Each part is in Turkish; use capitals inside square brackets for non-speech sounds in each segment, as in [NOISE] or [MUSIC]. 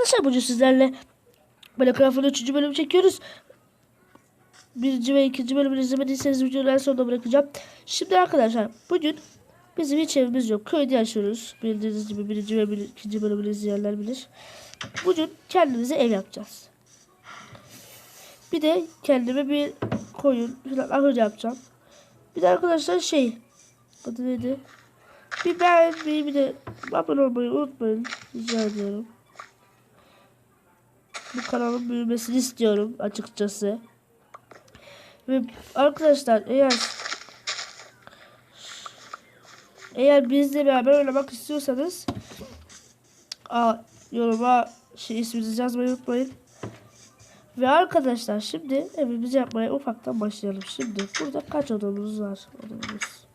Arkadaşlar bugün sizlerle Minecraft'ın 3. bölümü çekiyoruz. Birinci ve ikinci bölümünü izlemediyseniz videoları en sonunda bırakacağım. Şimdi arkadaşlar bugün bizim hiç evimiz yok. Köyde yaşıyoruz. Bildiğiniz gibi birinci ve bir- ikinci bölümünü izleyenler bilir. Bugün kendimize ev yapacağız. Bir de kendime bir koyun falan ahır yapacağım. Bir de arkadaşlar şey adı neydi? Bir beğenmeyi bir de abone olmayı unutmayın. Rica ediyorum. Bu kanalın büyümesini istiyorum açıkçası. Ve arkadaşlar eğer eğer bizle beraber oynamak istiyorsanız aa, yoruma şey isminizi yazmayı unutmayın. Ve arkadaşlar şimdi evimizi yapmaya ufaktan başlayalım. Şimdi burada kaç odamız var? Odamız.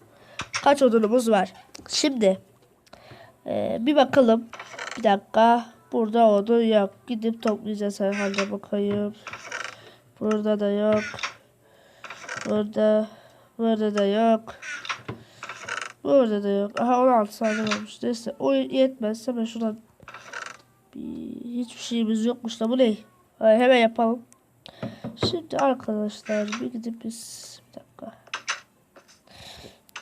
Kaç odamız var? Şimdi ee, bir bakalım. Bir dakika. Burada odun yok. Gidip toplayacağız herhalde bakayım. Burada da yok. Burada. Burada da yok. Burada da yok. Aha 16 tane olmuş. Neyse o yetmez. Hemen şuradan bir, hiçbir şeyimiz yokmuş da bu ne? Ay, hemen yapalım. Şimdi arkadaşlar bir gidip biz bir dakika.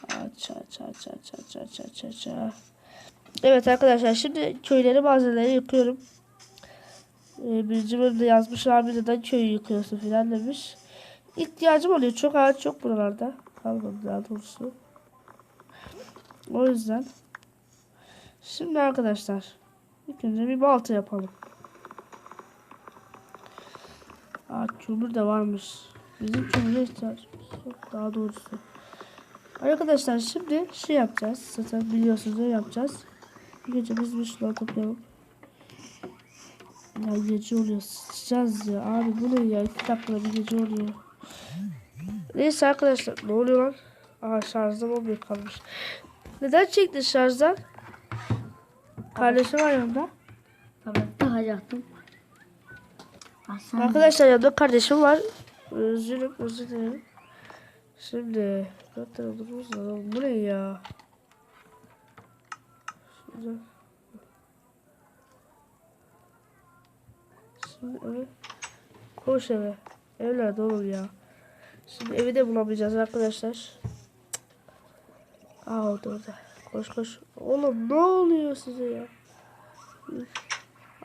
Aç aç aç aç aç aç aç aç. aç. Evet arkadaşlar şimdi köyleri malzemeleri yıkıyorum. Ee, birinci bölümde yazmışlar bir neden köyü yıkıyorsun filan demiş. İhtiyacım oluyor. Çok ağaç yok buralarda. Kalmadı daha doğrusu. O yüzden. Şimdi arkadaşlar. İlk önce bir balta yapalım. Aa kömür de varmış. Bizim kömüre ihtiyacımız yok daha doğrusu. Arkadaşlar şimdi şey yapacağız. Zaten biliyorsunuz ne yapacağız. Gece biz bir şunları toplayalım. Ya gece oluyor. Sıçacağız ya. Abi bu ne ya? İki dakikada bir gece oluyor. Neyse arkadaşlar. Ne oluyor lan? Aha şarjda olmuyor kalmış. Neden çektin şarjdan? Kardeşim var yanında. Tabii takacaktım. Aslan Arkadaşlar yanımda kardeşim var. Özürüm özür dilerim. Şimdi var. Oğlum Bu ne ya? Şurada. Şimdi eve. Koş eve. Ev nerede oğlum ya? Şimdi evi de bulamayacağız arkadaşlar. Aa orada orada. Koş koş. Oğlum ne oluyor size ya?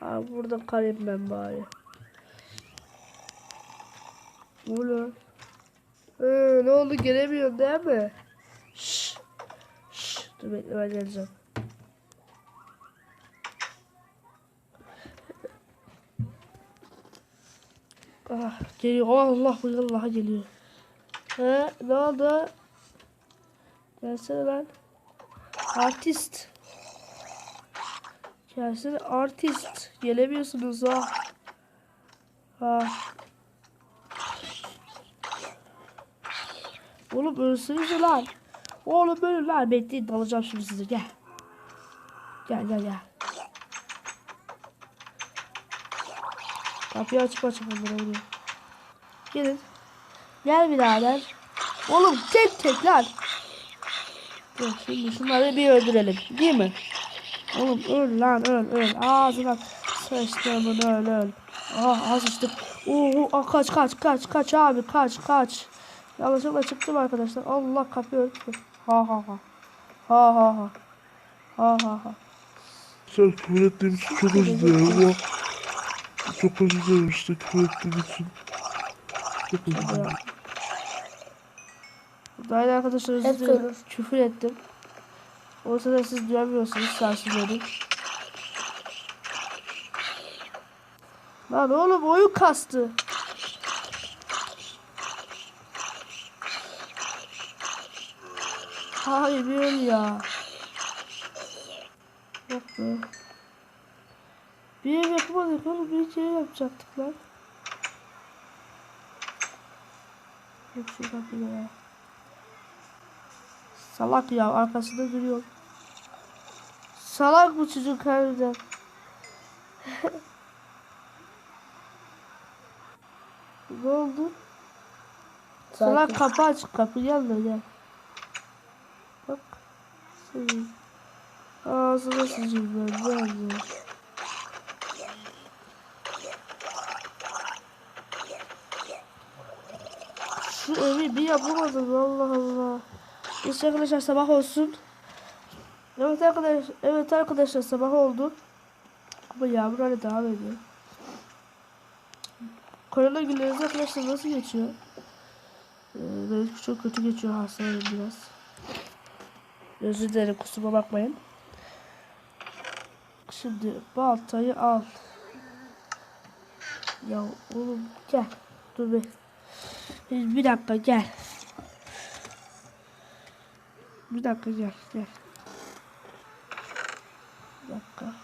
Aa burada kalayım ben bari. Oluyor? Ee, ne oldu gelemiyorsun değil mi? Şşş. Şşş. Dur bekle ben geleceğim. Ah geliyor. Oh, Allah Allah geliyor. He ne oldu? Gelsene lan. Artist. Gelsene artist. Gelemiyorsunuz ha. Ha. Oğlum ölsünüz lan. Oğlum ölün lan. Bekleyin dalacağım şimdi size. Gel. Gel gel gel. Kapıyı açıp açıp onlara vuruyor. Gelin. Gel birader. Oğlum tek tek lan. Dur şimdi şunları bir öldürelim. Değil mi? Oğlum öl lan öl öl. Ağzına sıçtımın öl öl. Ah az sıçtık. Oo, ah, kaç kaç kaç kaç abi kaç kaç. Yanlışlıkla çıktım arkadaşlar. Allah kapıyı örttü. Ha ha ha. Ha ha ha. Ha ha ha. Sen küfür ettiğim için çok özür dilerim ama çok özür dilerim işte ettiğim için. Çok özür dilerim. Dayı arkadaşlar özür dilerim. Küfür ettim. Olsa da siz duyamıyorsunuz sarsılıyordum. Lan oğlum oyun kastı. Hayır ya. Yok be. Bir ev yapamadık oğlum bir şey yapacaktık lan. Yok şu kapıyı ya. Salak ya arkasında duruyor. Salak bu çocuk harbiden. [LAUGHS] ne oldu? Salak kapı aç kapı gel de gel. Bak. Ağzına sıçayım ben. Gel Evi bir yapamadım Allah Allah. Neyse arkadaşlar sabah olsun. Evet arkadaşlar, evet arkadaşlar sabah oldu. Ama yağmur hala devam ediyor. Korona günleriniz arkadaşlar nasıl geçiyor? Ee, benim çok kötü geçiyor hastayım biraz. Özür dilerim kusura bakmayın. Şimdi baltayı al. Ya oğlum gel. Dur bir. Bir dakika gel. Bir dakika gel gel. Bir dakika.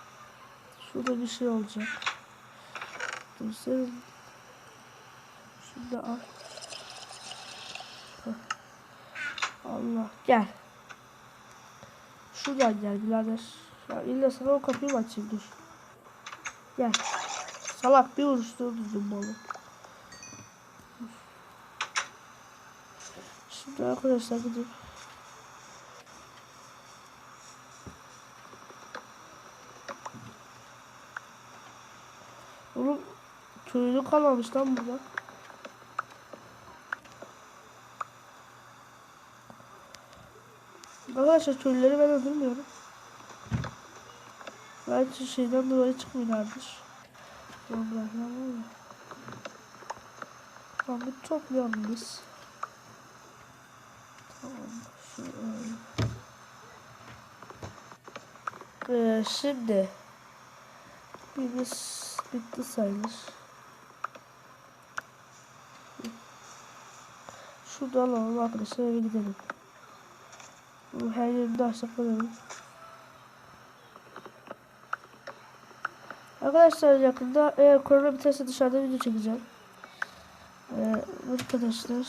Şurada bir şey olacak. Dur sen. Şunu da al. Allah gel. Şuradan gel birader. Ya illa sana o kapıyı mı açayım dur. Gel. Salak bir vuruşturdum balı. Şimdi arkadaşlar gidip Oğlum köylü kalmamış lan burada. Arkadaşlar köylüleri ben öldürmüyorum. Belki şeyden dolayı çıkmıyorlardır. Topraklar var ya. Tamam bir toplayalım biz. Tamam. Şöyle. Ee, şimdi birimiz bitti sayılır. Şuradan alalım arkadaşlar eve gidelim. Her yerinde açıklayalım. Arkadaşlar yakında eğer korona biterse dışarıda video çekeceğim. Ee, arkadaşlar.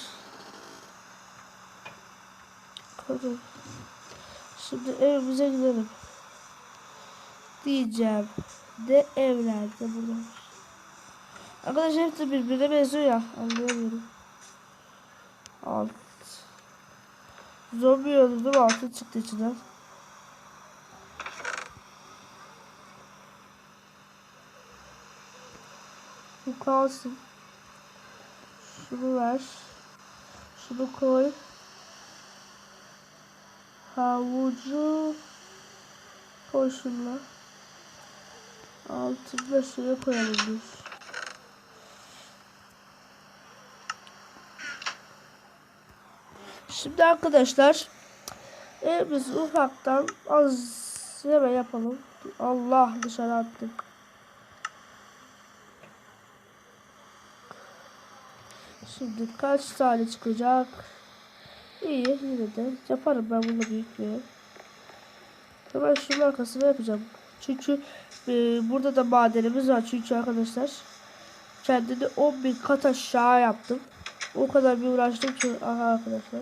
Korona. Şimdi evimize gidelim. Diyeceğim. De evlerde burada. Arkadaşlar hepsi birbirine benziyor ya. Anlayamıyorum. Alt. Zombi öldürdüm altı çıktı içinden. Bu kalsın. Şunu ver. Şunu koy. Havucu koy şunla. Altında şuraya koyalım biz. Şimdi arkadaşlar evimizi ufaktan az hemen yapalım. Allah dışarı attım. Şimdi kaç tane çıkacak? İyi yine de yaparım ben bunu büyük bir. Hemen şunun arkasına yapacağım. Çünkü e, burada da madenimiz var çünkü arkadaşlar. Kendini 11 kat aşağı yaptım. O kadar bir uğraştım ki aha arkadaşlar.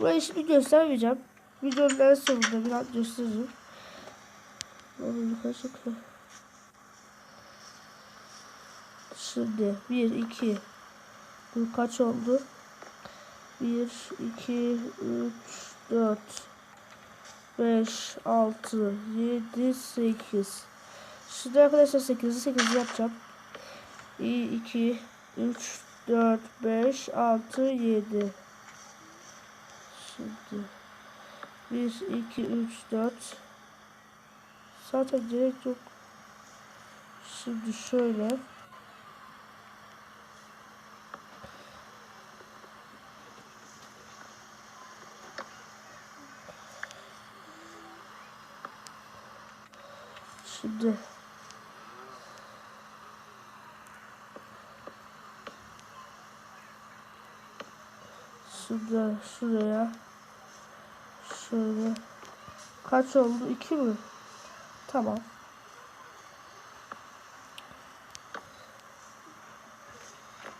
Burayı şimdi göstermeyeceğim. Videonun en sonunda biraz göstereceğim. Onu yukarı çıkıyor. Şimdi 1 2 bu kaç oldu? 1 2 3 4 5 6 7 8 Şimdi arkadaşlar 8'i 8 yapacağım. 2 3 4 5 6 7 Şimdi 1 2 3 4 Zaten gerek yok. Şimdi şöyle Şimdi Şurada şuraya şöyle kaç oldu? iki mi? Tamam.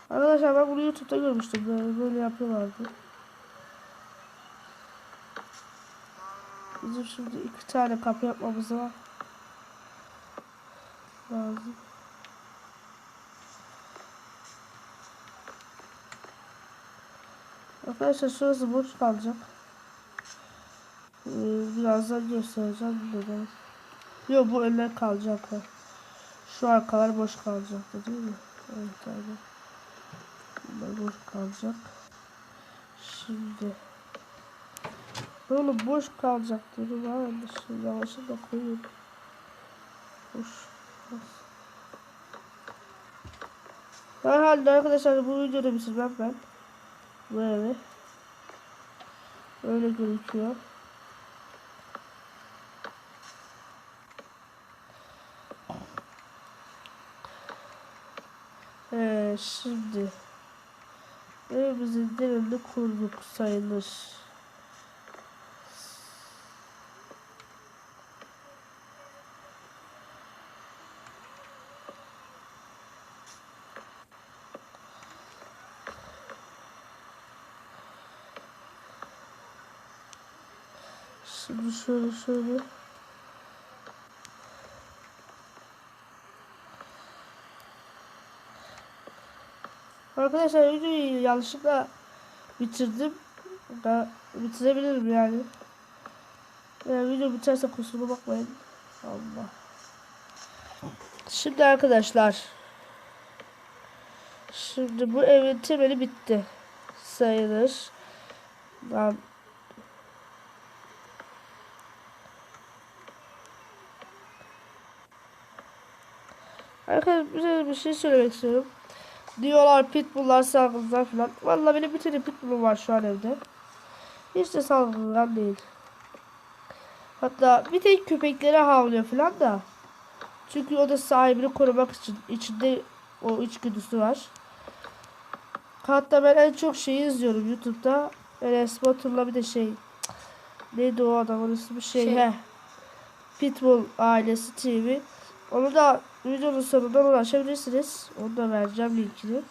Arkadaşlar ben bunu YouTube'da görmüştüm. Böyle, böyle yapıyorlardı. Bizim şimdi iki tane kapı yapmamız var. Lazım. Arkadaşlar şurası boş kalacak. Ee, birazdan göstereceğim neden. Yok bu önler kalacak. Şu arkalar boş kalacak değil mi? Evet abi. Bunlar boş kalacak. Şimdi. Oğlum boş kalacak dedim de şimdi yavaşça da koyayım. Boş. Herhalde arkadaşlar bu videoda bitirmem ben. Böyle. Öyle gözüküyor. Ee, şimdi evimizin demini kurduk sayılır. Şimdi şöyle şöyle. Arkadaşlar videoyu yanlışlıkla bitirdim. Da bitirebilirim yani. Yani video biterse kusuruma bakmayın. Allah. Şimdi arkadaşlar. Şimdi bu evin temeli bitti. Sayılır. Ben Arkadaşlar bir şey söylemek istiyorum. Diyorlar pitbulllar salgınlar falan. Vallahi benim bir tane pitbullum var şu an evde. Hiç de salgınlar değil. Hatta bir tek köpeklere havlıyor falan da. Çünkü o da sahibini korumak için. içinde o içgüdüsü var. Hatta ben en çok şeyi izliyorum YouTube'da. Enes Batur'la bir de şey. Neydi o adamın ismi şey. Şey. He. Pitbull ailesi TV. Onu da videonun sonundan ulaşabilirsiniz. Onu da vereceğim linkini.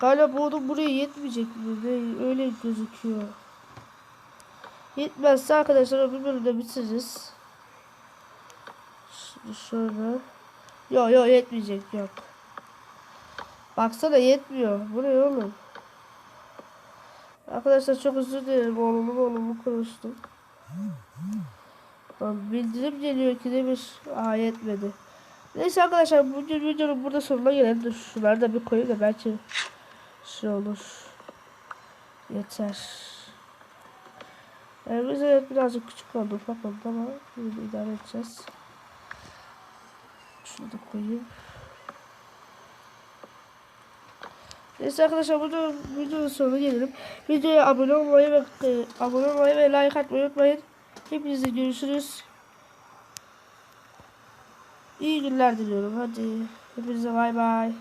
Galiba bu onun buraya yetmeyecek mi? Öyle gözüküyor. Yetmezse arkadaşlar öbür bölümde bitiririz. Şimdi şöyle. Yok yok yetmeyecek yok. Baksana yetmiyor. Bu ne oğlum? Arkadaşlar çok özür dilerim oğlumu oğlumu konuştum. Bildirim geliyor ki demiş. Aa yetmedi. Neyse arkadaşlar bu videonun burada sonuna gelelim. Şunları da bir koyayım da belki şey olur. Yeter. Evimiz evet birazcık küçük oldu ufak oldu ama da idare edeceğiz. Şunu da koyayım. Neyse arkadaşlar burada videonun sonuna gelelim. Videoya abone olmayı ve e, abone olmayı ve like atmayı unutmayın. Hepinize görüşürüz. İyi günler diliyorum. Hadi. Hepinize bay bay.